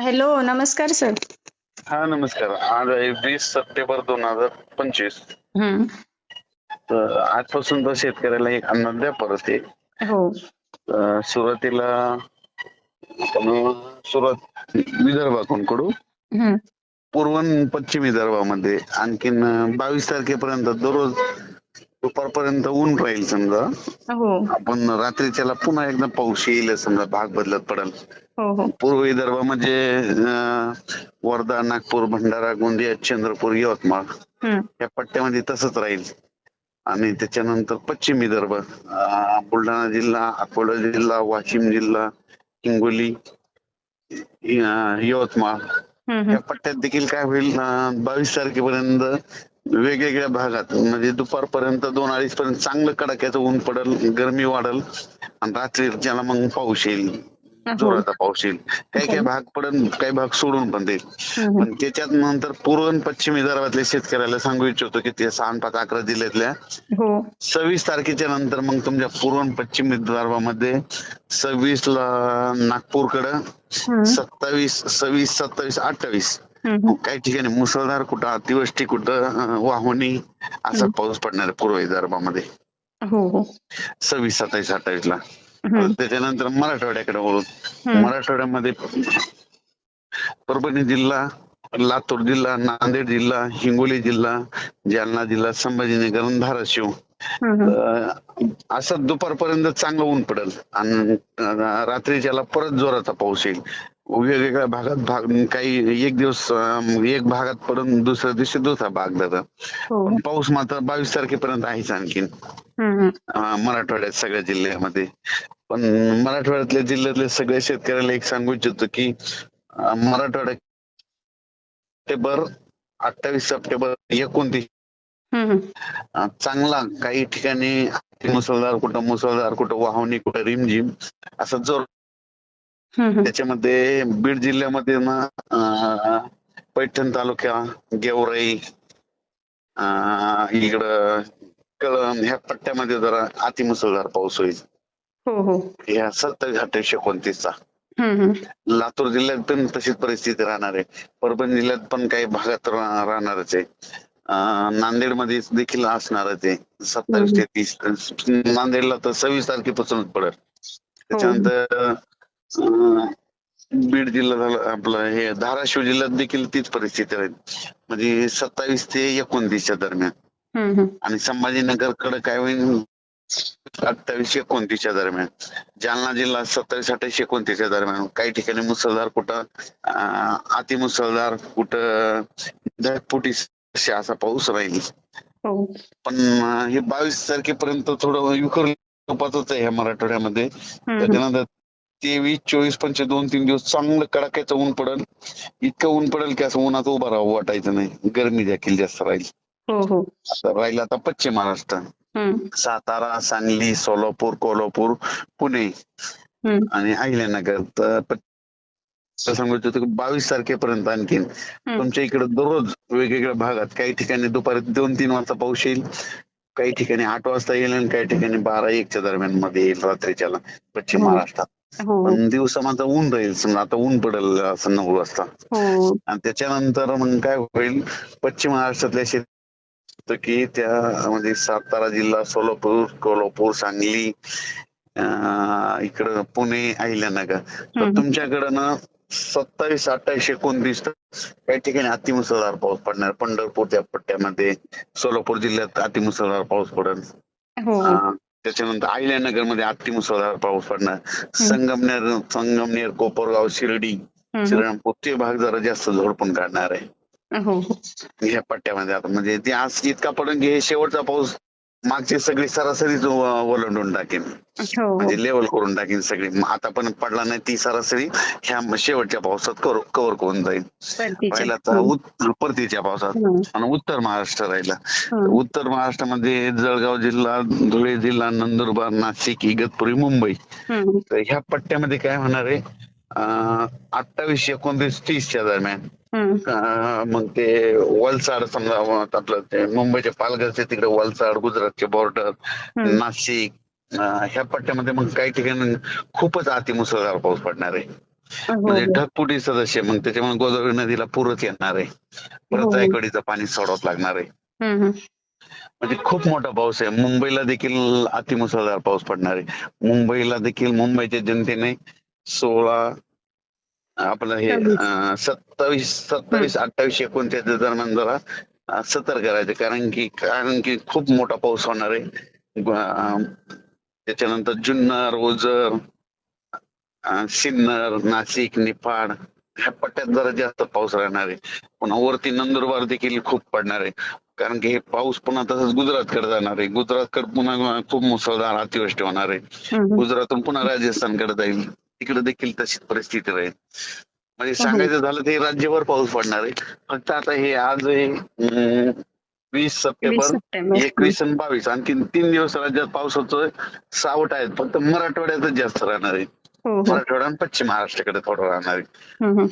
Hello नमस्कार sir. हा नमस्कार. आज आहे वीस सप्टेंबर दोन हजार पंचवीस. हम्म. तर आजपासून तर शेतकऱ्याला एक अंदाज द्या परत ते हो. अं, सुरुवातीला आपण सुरुवात विदर्भातून कडू हम्म. पूर्व आणि पश्चिम विदर्भामध्ये आणखीन बावीस तारखेपर्यंत दररोज दुपारपर्यंत ऊन राहील समजा. हो. आपण रात्रीच्याला पुन्हा एकदा पाऊस येईल समजा भाग बदलत पडेल. हो हो. पूर्व विदर्भामध्ये अं, वर्धा नागपूर भंडारा गोंदिया चंद्रपूर यवतमाळ. या पट्ट्यामध्ये तसंच राहील. आणि त्याच्यानंतर पश्चिम विदर्भ बुलढाणा जिल्हा अकोला जिल्हा वाशिम जिल्हा हिंगोली यवतमाळ. या पट्ट्यात देखील काय होईल बावीस तारखेपर्यंत वेगवेगळ्या भागात. म्हणजे दुपारपर्यंत दोन अडीच पर्यंत चांगलं कडाक्याचं ऊन पडल गरमी वाढल आणि रात्रीच्याला मग पाऊस येईल. हो. जोराचा पाऊस येईल. काही काही भाग पडन काही भाग सोडून पण देईल. पण त्याच्यात नंतर पूर्व आणि पश्चिम विदर्भातल्या शेतकऱ्याला सांगू इच्छितो की ते सहा पाच अकरा जिल्ह्यातल्या हो. सव्वीस तारखेच्या नंतर मग तुमच्या पूर्व आणि पश्चिम विदर्भामध्ये सव्वीस ला नागपूरकडं सत्तावीस सव्वीस सत्तावीस अठ्ठावीस. काही ठिकाणी मुसळधार कुठं अतिवृष्टी कुठं अं, वाहुणी असा पाऊस पडणार आहे पूर्व विदर्भामध्ये. हो हो. सव्वीस सत्तावीस अठ्ठावीस ला. त्याच्यानंतर मराठवाड्याकडे वळू हम्म. मराठवाड्यामध्ये परभणी जिल्हा लातूर जिल्हा नांदेड जिल्हा हिंगोली जिल्हा जालना जिल्हा संभाजीनगर आणि धाराशिव. असं दुपारपर्यंत चांगलं ऊन पडेल. आणि रात्रीच्याला परत जोराचा पाऊस येईल. वेगवेगळ्या भागात भाग काही एक दिवस एक भागात पडून दुसऱ्या दिवशी दुसरा भाग जातं. हो. पण पाऊस मात्र बावीस तारखेपर्यंत आहेच आणखीन. मराठवाड्यात सगळ्या जिल्ह्यामध्ये. पण मराठवाड्यातल्या जिल्ह्यातल्या सगळ्या शेतकऱ्याला एक सांगू इच्छितो की मराठवाड्यात सप्टेंबर अठ्ठावीस सप्टेंबर एकोणतीस चांगला काही ठिकाणी मुसळधार कुठं मुसळधार कुठं वाहुणी कुठं रिमझिम असं जोर त्याच्यामध्ये बीड जिल्ह्यामध्ये ना अं, पैठण तालुक्या गेवराई अं, इकडं कळम ह्या पट्ट्यामध्ये जरा अतिमुसळधार पाऊस होईल. हो हो. ह्या सत्तावीस अठ्ठावीस एकोणतीसचा लातूर जिल्ह्यात पण तशीच परिस्थिती राहणार आहे. परभणी जिल्ह्यात पण काही भागात रा- राहणारच आहे. अं, नांदेडमध्ये देखील असणारच आहे. सत्तावीस ते तीस नांदेडला तर सव्वीस तारखेपासूनच पडेल. त्याच्यानंतर अं, बीड जिल्हा झाला आपलं हे धाराशिव जिल्ह्यात देखील तीच परिस्थिती राहील. म्हणजे सत्तावीस ते एकोणतीसच्या दरम्यान. आणि संभाजीनगरकडे काय होईल? अठ्ठावीस एकोणतीसच्या दरम्यान. जालना जिल्हा सत्तावीस अठ्ठावीस एकोणतीसच्या दरम्यान. काही ठिकाणी मुसळधार कुठं अं, अतिमुसळधार कुठं ढगफुटी असा पाऊस राहील. हो. पण हे बावीस तारखेपर्यंत थोडं विखुर स्वरूपाचंच आहे ह्या मराठवाड्यामध्ये. त्याच्यानंतर तेवीस चोवीस पंचवीस दोन तीन दिवस चांगलं कडाक्याचं ऊन पडेल. इतकं ऊन पडेल की असं उन्हात उभं राहावं वाटायचं नाही. गरमी देखील जास्त राहील. हो हो. आता राहील आता पश्चिम महाराष्ट्र. सातारा सांगली सोलापूर कोल्हापूर पुणे आणि अहिल्यानगर. तर सांगत होतो बावीस तारखेपर्यंत आणखीन तुमच्या इकडे दररोज वेगवेगळ्या भागात काही ठिकाणी दुपारी दोन तीन वाजता पाऊस येईल. काही ठिकाणी आठ वाजता येईल आणि काही ठिकाणी बारा एकच्या दरम्यानमध्ये येईल रात्रीच्याला पश्चिम हो. महाराष्ट्रात. पण दिवसा मात्र ऊन राहील समजा आता ऊन पडेल असं नऊ वाजता. हो. आणि त्याच्यानंतर मग काय होईल पश्चिम महाराष्ट्रातल्या शेत की त्या म्हणजे सातारा जिल्हा सोलापूर कोल्हापूर सांगली इकडं पुणे अहिल्यानगर. तर. तुमच्याकडं ना सत्तावीस अठ्ठावीस एकोणतीस काही ठिकाणी अतिमुसळधार पाऊस पडणार. पंढरपूर त्या पट्ट्यामध्ये सोलापूर जिल्ह्यात अतिमुसळधार पाऊस पडेल. हो. त्याच्यानंतर अहिल्यानगरमध्ये अतिमुसळधार पाऊस पडणार. संगमनेर संगमनेर कोपरगाव शिर्डी श्रीरामपूर ते भाग जरा जास्त झोडपून काढणार आहे. हो हो. ह्या पट्ट्यामध्ये आता. म्हणजे ते आज इतका पडून की हे शेवटचा पाऊस मागची सगळी सरासरीच ओलांडून टाकेन. हो हो. म्हणजे लेवल करून टाकेन सगळी. आता पण पडला नाही ती सरासरी ह्या शेवटच्या पावसात कव्हर करून जाईल राहिला परतीच्या पावसात. आणि उत्तर महाराष्ट्र राहिला. उत्तर महाराष्ट्रामध्ये जळगाव जिल्हा धुळे जिल्हा नंदुरबार नाशिक इगतपुरी मुंबई. तर ह्या पट्ट्यामध्ये काय होणार आहे? अठ्ठावीस एकोणतीस तीसच्या दरम्यान. मग ते वलसाड समजा आपलं ते मुंबईचे पालघरचे तिकडे वलसाड गुजरातचे बॉर्डर. नाशिक ह्या पट्ट्यामध्ये मग काही ठिकाणी खूपच अतिमुसळधार पाऊस पडणार आहे. हो म्हणजे हो ढगपुटी सदस्य मग त्याच्यामुळे गोदावरी नदीला पूरच येणार आहे. हो. परत जायकडीचं पाणी सोडावं लागणार आहे. म्हणजे खूप मोठा पाऊस आहे. मुंबईला देखील अतिमुसळधार पाऊस पडणार आहे. मुंबईला देखील मुंबईच्या जनतेने सोळा आपलं हे सत्तावीस सत्तावीस अठ्ठावीस एकोणतीस दरम्यान जरा सतर्क राहायचं कारण की कारण की खूप मोठा पाऊस होणार आहे. त्याच्यानंतर जुन्नर ओझर सिन्नर नाशिक निफाड ह्या पट्ट्यात जरा जास्त पाऊस राहणार आहे. पुन्हा वरती नंदुरबार देखील खूप पडणार आहे. कारण की हे पाऊस पुन्हा तसंच गुजरातकडे जाणार आहे. गुजरातकडे पुन्हा खूप मुसळधार अतिवृष्टी होणार आहे. गुजरातून पुन्हा राजस्थानकडे जाईल. तिकडे देखील तशीच परिस्थिती राहील. म्हणजे सांगायचं झालं ते राज्यभर पाऊस पडणार आहे. फक्त आता हे आज अं, वीस सप्टेंबर एकवीस आणि बावीस. आणखी तीन दिवस राज्यात पावसाचं सावट आहेत. फक्त मराठवाड्यातच जास्त राहणार आहे. हो हो. मराठवाडा आणि पश्चिम महाराष्ट्राकडे थोडं राहणार आहे.